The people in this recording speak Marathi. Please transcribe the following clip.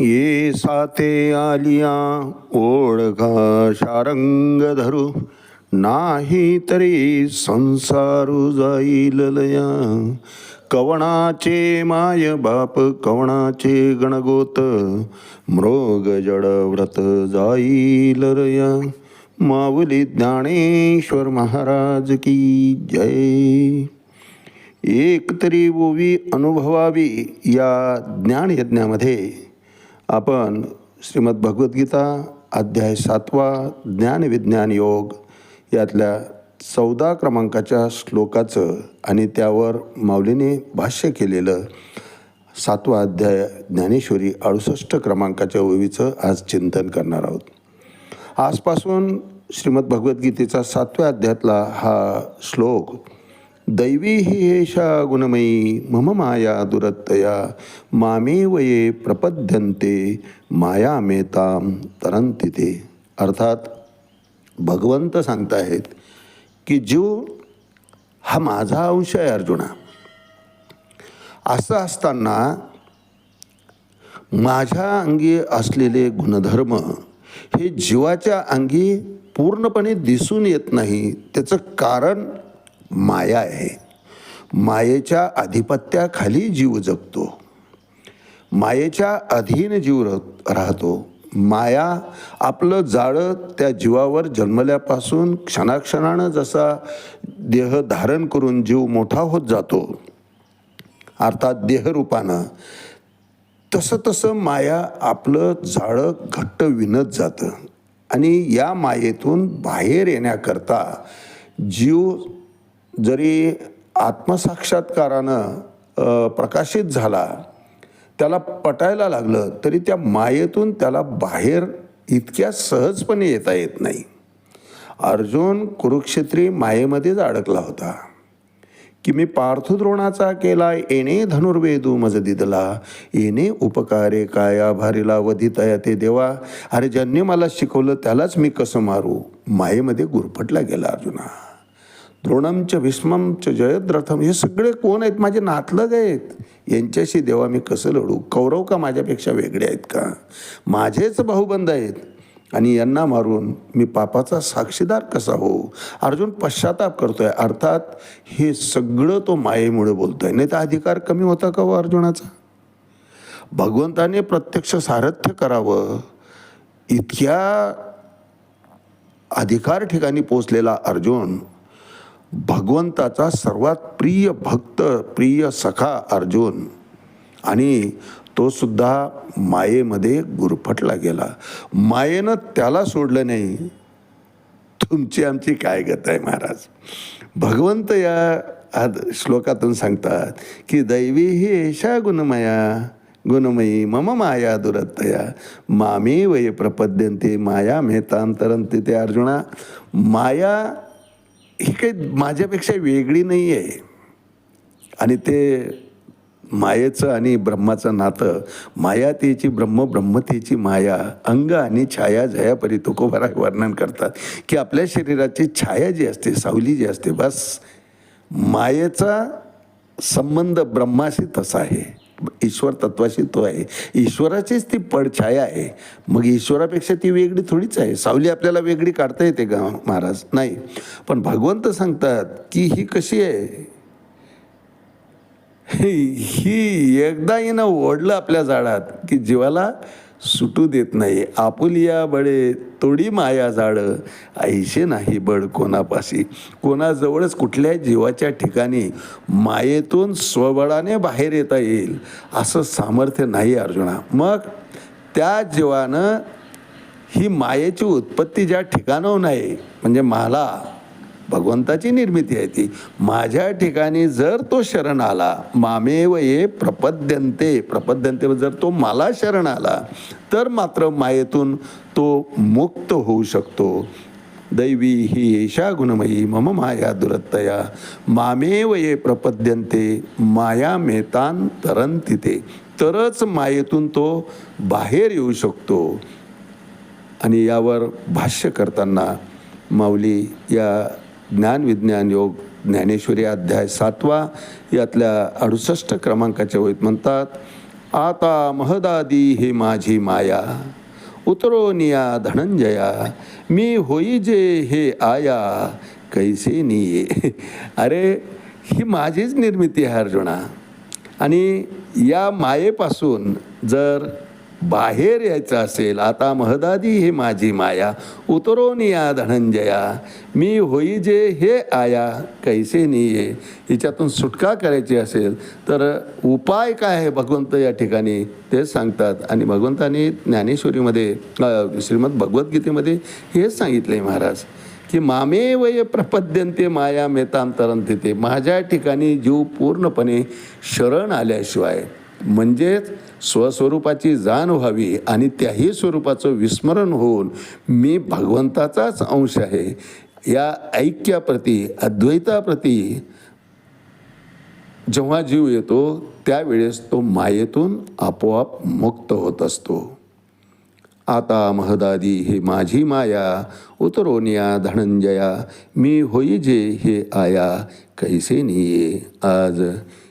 ये साते आलिया ओळखा शारंग धरू. नाही तरी संसारू जाईल लया. कवणाचे माय बाप कवणाचे गणगोत. मृग जड व्रत जाईल रया माऊली ज्ञानेश्वर महाराज की जय. एक तरी ओवी अनुभवावी या ज्ञानयज्ञामध्ये. आपण श्रीमद भगवद्गीता अध्याय सातवा ज्ञान विज्ञान योग यातल्या चौदा क्रमांकाच्या श्लोकाचं आणि त्यावर माऊलीने भाष्य केलेलं सातवा अध्याय ज्ञानेश्वरी अडुसष्ट क्रमांकाच्या ओवीचं आज चिंतन करणार आहोत. आजपासून श्रीमद भगवद्गीतेचा सातव्या अध्यायातला हा श्लोक दैवी हि एषा गुणमयी मम माया दुरत्तया मामेव ये प्रपद्यन्ते माया मेताम तरंती ते अर्थात भगवंत सांगताहेत की जीव हा माझा अंश आहे अर्जुना असं असताना माझ्या अंगी असलेले गुणधर्म हे जीवाच्या अंगी पूर्णपणे दिसून येत नाही त्याचं कारण माया आहे. मायेच्या आधिपत्याखाली जीव जगतो. मायेच्या अधीन जीव राहतो. माया आपलं जाळं त्या जीवावर जन्मल्यापासून क्षणाक्षणानं जसा देह धारण करून जीव मोठा होत जातो अर्थात देहरूपानं तसं तसं माया आपलं जाळं घट्ट विणत जातं. आणि या मायेतून बाहेर येण्याकरता जीव जरी आत्मसाक्षात्कारानं प्रकाशित झाला त्याला पटायला लागलं तरी त्या मायेतून त्याला बाहेर इतक्या सहजपणे येता येत नाही. अर्जुन कुरुक्षेत्री मायेमध्येच अडकला होता. की मी पार्थद्रोणाचा केला येणे धनुर्वेदू मज दिदला येणे उपकारे काया भारीला वधितया ते देवा. अरे ज्यांनी मला शिकवलं त्यालाच मी कसं मारू? मायेमध्ये गुरफटला गेला अर्जुना. द्रोणमच भीष्ममच जयद्रथम हे सगळे कोण आहेत? माझे नातलग आहेत. यांच्याशी देवा मी कसं लढू? कौरव का माझ्यापेक्षा वेगळे आहेत का? माझेच भाऊबंद आहेत. आणि यांना मारून मी पापाचा साक्षीदार कसा हो अर्जुन पश्चाताप करतोय. अर्थात हे सगळं तो मायेमुळे बोलतोय. नाही तर अधिकार कमी होता का हो अर्जुनाचा? भगवंताने प्रत्यक्ष सारथ्य करावं. इतक्या अधिकार ठिकाणी पोचलेला अर्जुन भगवंताचा सर्वात प्रिय भक्त प्रिय सखा अर्जुन. आणि तो सुद्धा मायेमध्ये गुरफटला गेला. मायेनं त्याला सोडलं नाही. तुमची आमची काय गत आहे महाराज? भगवंत या आद श्लोकातून सांगतात की दैवी ही एषा गुणमया गुणमयी मम माया दुरत्तया. मामे वय प्रपद्यंते माया मेहतांतरंते ते अर्जुना. माया ही काही माझ्यापेक्षा वेगळी नाही आहे आणि ते मायेचं आणि ब्रह्माचं नातं माया तेची ब्रह्म ब्रह्मतेची माया अंग आणि छाया जया परी तुकोबरा वर्णन करतात. की आपल्या शरीराची छाया जी असते सावली जी असते बस मायेचा संबंध ब्रह्माशी तसा आहे. ईश्वर तत्वाशी तो आहे. ईश्वराचीच ती पडछाया आहे. मग ईश्वरापेक्षा ती वेगळी थोडीच आहे. सावली आपल्याला वेगळी काढता येते का महाराज. नाही. पण भगवंत सांगतात की ही कशी आहे? ही एकदा हिनं ओढलं आपल्या झाडात की जीवाला सुटू देत नाही. आपुलिया बळे तोडी माया झाड ऐशे नाही बळ कोणापाशी. कोणाजवळच कुठल्या जीवाच्या ठिकाणी मायेतून स्वबळाने बाहेर येता येईल असं सामर्थ्य नाही अर्जुना. मग त्या जीवानं ही मायेची उत्पत्ती ज्या ठिकाणाहून आहे म्हणजे मला भगवंताची निर्मिती आहे ती. माझ्या ठिकाणी जर तो शरण आला मामेव ये प्रपद्यंते प्रपद्यंते जर तो मला शरण आला तर मात्र मायेतून तो मुक्त होऊ शकतो. दैवी ही येशा गुणमयी मम माया दुरत्तया. मामेव ये प्रपद्यंते माया मेतान तरंती ते तरच मायेतून तो बाहेर येऊ शकतो. आणि यावर भाष्य करताना माऊली या ज्ञान विज्ञान योग ज्ञानेश्वरी अध्याय सातवा यातल्या अडुसष्ट क्रमांकाच्या होईत म्हणतात आता महदादी हे माझी माया उतरोनिया धनंजया मी होई जे हे आया कैसे निये? अरे ही माझीच निर्मिती आहे अर्जुना. आणि या मायेपासून जर बाहेर यायचं असेल आता महदादी हे माझी माया उतरोन या धनंजया. मी होई जे हे आया कैसे निये? हिच्यातून सुटका करायची असेल तर उपाय काय आहे भगवंत या ठिकाणी? ते सांगतात. आणि भगवंताने ज्ञानेश्वरीमध्ये श्रीमद भगवद्गीतेमध्ये हेच सांगितलं आहे महाराज की मामे वय प्रपद्यंते माया मेताम तिथे ते माझ्या ठिकाणी जीव पूर्णपणे शरण आल्याशिवाय. म्हणजेच स्वस्वरूपाची जाण व्हावी आणि त्याही स्वरूपाचं विस्मरण होऊन मी भगवंताचाच अंश आहे. या ऐक्याप्रती अद्वैताप्रती जेव्हा जीव येतो त्यावेळेस तो मायेतून आपोआप मुक्त होत असतो. आता महदादी हे माझी माया उतरोनिया धनंजया मी होई जे हे आया कैसे निये आज?